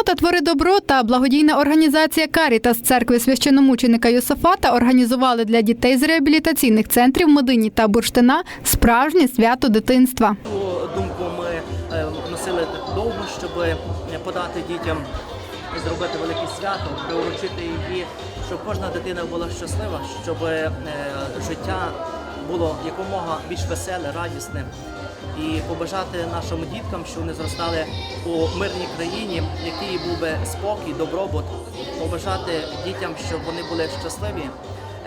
Спільнота Твори добро та благодійна організація Карітас церкви священомученика Йосафата організували для дітей з реабілітаційних центрів Медині та Бурштина справжнє свято дитинства. Думку ми е, носили так довго, щоб е, подати дітям зробити велике свято, приурочити її, щоб кожна дитина була щаслива, щоб е, життя було якомога більш веселе, радісне. І побажати нашим діткам, що вони зростали у мирній країні, який був би спокій, добробут. Побажати дітям, щоб вони були щасливі,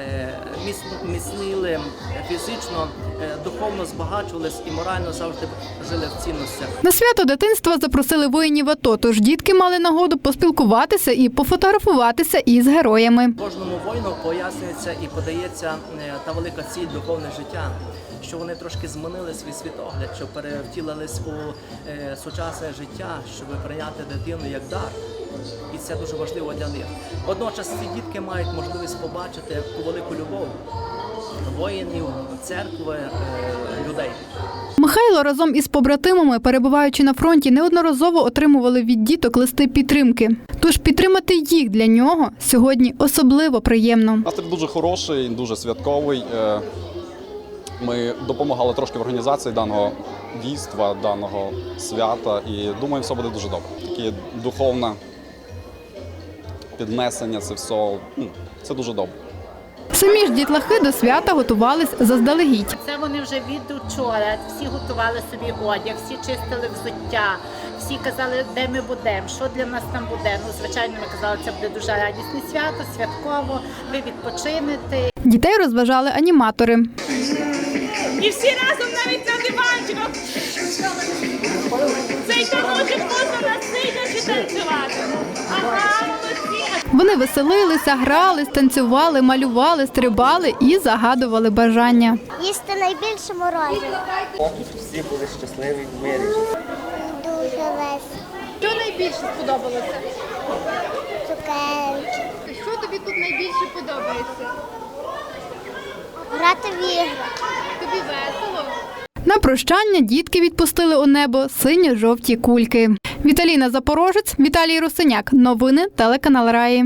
е, міц- міцніли фізично, е, духовно збагачувались і морально завжди жили в цінностях. На свято дитинства запросили воїнів АТО, тож дітки мали нагоду поспілкуватися і пофотографуватися із героями. Кожному воїну пояснюється і подається е, та велика ціль духовне життя, що вони трошки змінили свій світогляд, щоб перевтілились у сучасне життя, щоб прийняти дитину як дар. І це дуже важливо для них. Водночас ці дітки мають можливість побачити ту велику любов воїнів, церкви, е, людей. Михайло разом із побратимами, перебуваючи на фронті, неодноразово отримували від діток листи підтримки. Тож підтримати їх для нього сьогодні особливо приємно. Настрій дуже хороший, дуже святковий. Е, Ми допомагали трошки в організації даного дійства, даного свята, і думаю, все буде дуже добре. Таке духовне піднесення, це все ну, це дуже добре. Самі ж дітлахи до свята готувались заздалегідь. Це вони вже від учора. Всі готували собі одяг, всі чистили взуття, всі казали, де ми будемо, що для нас там буде. Ну, звичайно, ми казали, це буде дуже радісне свято, святково. Ви відпочинете. Дітей розважали аніматори. І всі разом навіть на диванчиках. Цей таночок можна насидячи танцювати. Вони веселилися, грали, станцювали, малювали, стрибали і загадували бажання. Їсти найбільше морозиво. Всі були щасливі в мирі. Дуже весело. Що найбільше сподобалося? Цукерки. Що тобі тут найбільше подобається? Грати в ігри. Тобі весело? На прощання дітки відпустили у небо синьо-жовті кульки. Віталіна Запорожець, Віталій Русиняк. Новини телеканал Раї.